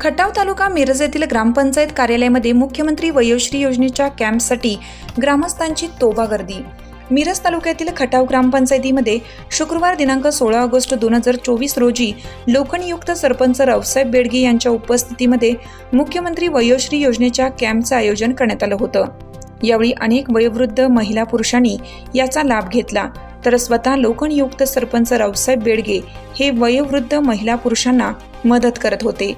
खटाव तालुका मिरज येथील ग्रामपंचायत कार्यालयामध्ये मुख्यमंत्री वयोश्री योजनेच्या कॅम्पसाठी ग्रामस्थांची तोबा गर्दी मिरज तालुक्यातील खटाव ग्रामपंचायतीमध्ये शुक्रवार दिनांक सोळा ऑगस्ट दोन हजार चोवीस रोजी लोखंडयुक्त सरपंच रावसाहेब बेडगे यांच्या उपस्थितीमध्ये मुख्यमंत्री वयोश्री योजनेच्या कॅम्पचं आयोजन करण्यात आलं होतं. यावेळी अनेक वयोवृद्ध महिला पुरुषांनी याचा लाभ घेतला. तर स्वतः लोखंडयुक्त सरपंच रावसाहेब बेडगे हे वयोवृद्ध महिला पुरुषांना मदत करत होते.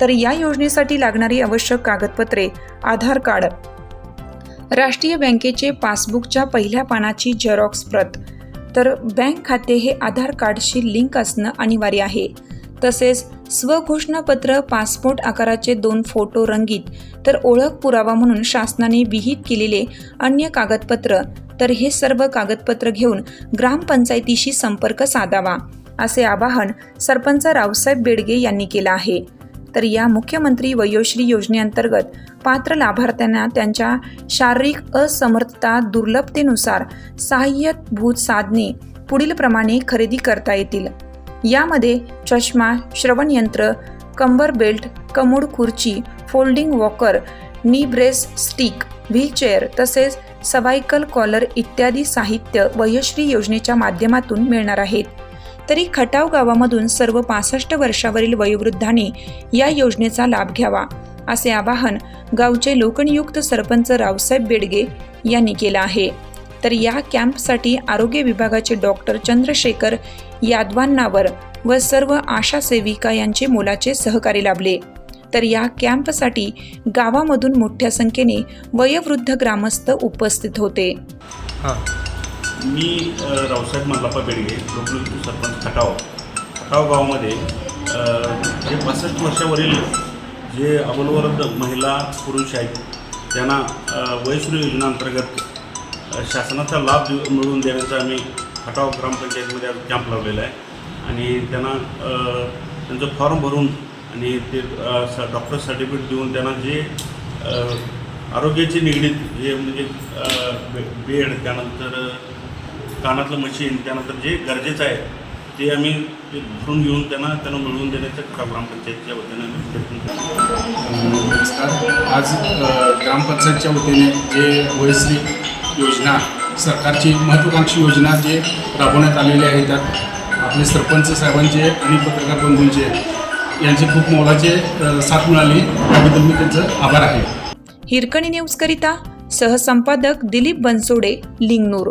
तर या योजनेसाठी लागणारी आवश्यक कागदपत्रे आधार कार्ड राष्ट्रीय बँकेचे पासबुकच्या पहिल्या पानाची झेरॉक्स प्रत. तर बँक खाते हे आधार कार्डशी लिंक असणं अनिवार्य आहे. तसेच स्वघोषणापत्र पासपोर्ट आकाराचे दोन फोटो रंगीत तर ओळख पुरावा म्हणून शासनाने विहित केलेले अन्य कागदपत्र. तर हे सर्व कागदपत्र घेऊन ग्रामपंचायतीशी संपर्क साधावा असे आवाहन सरपंच रावसाहेब बेडगे यांनी केलं आहे. तर या मुख्यमंत्री वयोश्री योजनेअंतर्गत पात्र लाभार्थ्यांना त्यांच्या शारीरिक असमर्थता दुर्लभतेनुसार सहाय्यभूत साधने पुढील प्रमाणे खरेदी करता येतील. यामध्ये चष्मा श्रवणयंत्र कंबर बेल्ट कमोड खुर्ची folding walker knee brace stick wheelchair तसेच सवायकल कॉलर इत्यादी साहित्य वयश्री योजनेच्या माध्यमातून मिळणार आहेत. तरी खटाव गावामधून सर्व पासष्ट वर्षावरील वयोवृद्धांनी या योजनेचा लाभ घ्यावा असे आवाहन गावचे लोकनियुक्त सरपंच रावसाहेब बेडगे यांनी केलं आहे. तर या कॅम्पसाठी आरोग्य विभागाचे डॉक्टर चंद्रशेखर यादवांनावर व सर्व आशा सेविका यांचे मोलाचे सहकार्य लाभले. तर या कॅम्पसाठी गावामधून मोठ्या संख्येने वयोवृद्ध ग्रामस्थ उपस्थित होते. मी रावसाहेब मल्लाप्पा बेडगे लोकनियुक्त सरपंच खटाव खटाव गावामध्ये जे पासष्ट वर्षावरील जे अबलवृद्ध महिला पुरुष आहेत त्यांना अ, वयश्री योजनेअंतर्गत शासनाचा लाभ मिळवून देण्याचा आम्ही खटाव ग्रामपंचायतीमध्ये आज कॅम्प लावलेला आहे. आणि त्यांना त्यांचं फॉर्म भरून आणि ते स डॉक्टर सर्टिफिकेट देऊन त्यांना जे आरोग्याची निगडीत जे म्हणजे बेड त्यानंतर कानातलं मशीन त्यानंतर जे गरजेचं आहे ते आम्ही ते भरून घेऊन त्यांना त्यांना मिळवून देण्याचं ग्रामपंचायतीच्या वतीनं आम्ही प्रयत्न करतो. नमस्कार. आज ग्रामपंचायतच्या वतीने जे वयश्री योजना सरकारची महत्त्वाकांक्षी योजना जे राबवण्यात आलेली आहे त्यात आपले सरपंच साहेबांचे आणि पत्रकार बंधूंचे यांचे खूप मोलाचे साथ मिळाली त्याबद्दल मी त्यांचं आभार आहे. हिरकणी न्यूजकरिता सहसंपादक दिलीप बनसोडे लिंगनूर.